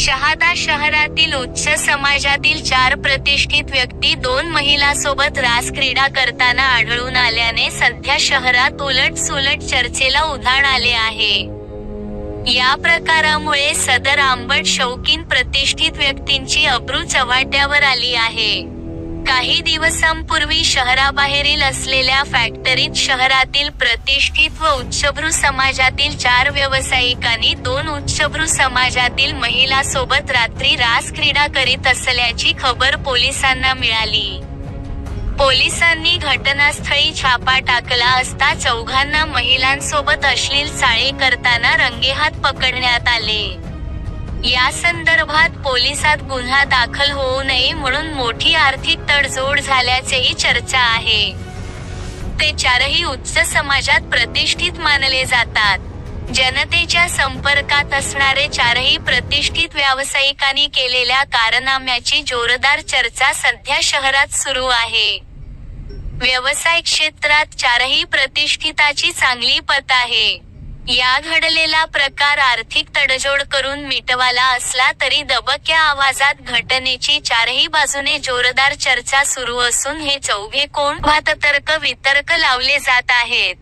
शहादा शहरातील उच्च समाजातील चार प्रतिष्ठित व्यक्ती दोन महिलासोबत रास क्रीडा करताना आढळून आल्याने सध्या शहरात उलट सुलट चर्चेला उधाण आले आहे. या प्रकारामुळे सदर आंबट शौकीन प्रतिष्ठित व्यक्तींची अब्रू चव्हाट्यावर आली आहे. काही दिवसांपूर्वी शहराबाहेरील असलेल्या फॅक्टरीत शहरातील प्रतिष्ठित व उच्चभ्रू समाजातील चार व्यावसायिकांनी दोन उच्चभ्रू समाजातील महिलांसोबत रात्री रास क्रीडा करीत असल्याची खबर पोलिसांना मिळाली. पोलिसांनी घटनास्थळी छापा टाकला असता चौघांना महिलांसोबत अश्लील चाळे करताना रंगेहात पकडण्यात आले. या संदर्भात पोलिसात गुन्हा दाखल होऊ नये म्हणून मोठी आर्थिक तडजोड झाल्याचेही चर्चा आहे. ते चारही उच्च समाजात प्रतिष्ठित मानले जातात. जनतेच्या संपर्कात असणारे चारही प्रतिष्ठित व्यावसायिकांनी केलेल्या कारनाम्याची जोरदार चर्चा सध्या शहरात सुरू आहे. व्यवसाय क्षेत्रात चारही प्रतिष्ठिताची चांगली पत आहे. या घडलेला प्रकार आर्थिक तडजोड करून मिटवाला असला तरी दबक्या आवाजात घटनेची चारही बाजूने जोरदार चर्चा सुरू असून हे चौघे कोण? वाततर्क वितर्क लावले जात आहेत.